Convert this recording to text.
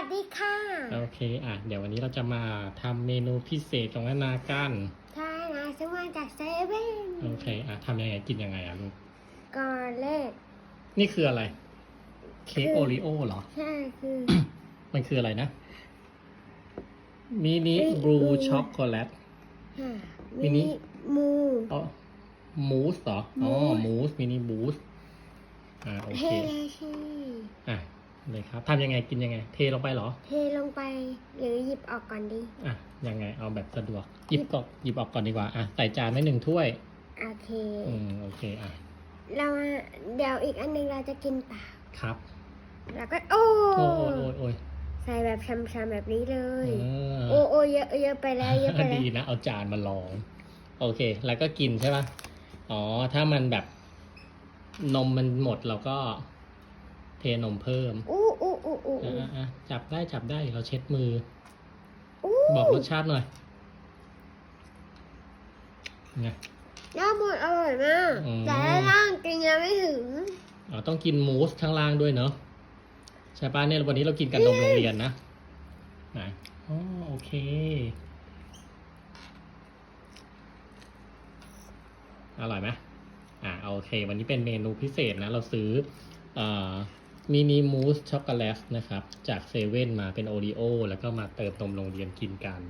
วัสดีค่ะโอเคอะเดี๋ยววันนี้เราจะมาทำเมนูพิเศษของนานากันใช่นะซื้อมาจากเซเว่นโอเคอะทำยังไงกินยังไงอะลูกก่อนแรกนี่คืออะไร เค้กคือโอริโอเหรอ ใช่คือ มันคืออะไรนะ มินิบลูช็อกโกแลตค่ะมินิมูอ๋อมูสเหรอ อ๋อ มูสมูสมินิบูสอ่าโอเทเคเลยสิอะ เลยครับทำยังไงกินยังไง เทลงไปเหรอ เทลงไปหรือหยิบออกก่อนดี อะยังไงเอาแบบสะดวกหยิบก่อนหยิบออกก่อนดีกว่าอะใส่จานไว้หนึ่งถ้วย โอเค อืมโอเคอะเราเดี๋ยวอีกอันหนึงเราจะกินเปล่าครับแล้วก็โอ้โอ้ยโอ้ยโอ้ยใส่แบบช้ำๆแบบนี้เลโอ้ยยโอ้โอ้เยอะเยอะไปแล้วเยอะไปแล้วดีนะเอาจานมาลอง โอเค แล้วก็กินใช่ป่ะอ๋อถ้ามันแบบนมมันหมดเราก็ เทนมเพิ่มอู้อู้อู้อู้อะอะอะจับได้จับได้ เราเช็ดมือ อู้บอกรสชาติหน่อยไงน้ำมันอร่อยมาก อืม แต่ด้านล่างกินยังไม่ถึง อ๋อต้องกินมูสข้างล่างด้วยเนอะใช่ป่ะเนี่ยวันนี้เรากินกับนมโรงเรียนนะไหนอ๋อโอเคอร่อยไหมอ่าโอเค วันนี้เป็นเมนูพิเศษนะ เราซื้อ มินิมูสช็อกโกแลตนะครับ จากเซเว่นมาเป็นโอรีโอแล้วก็มาเติมนมโรงเรียนกินกัน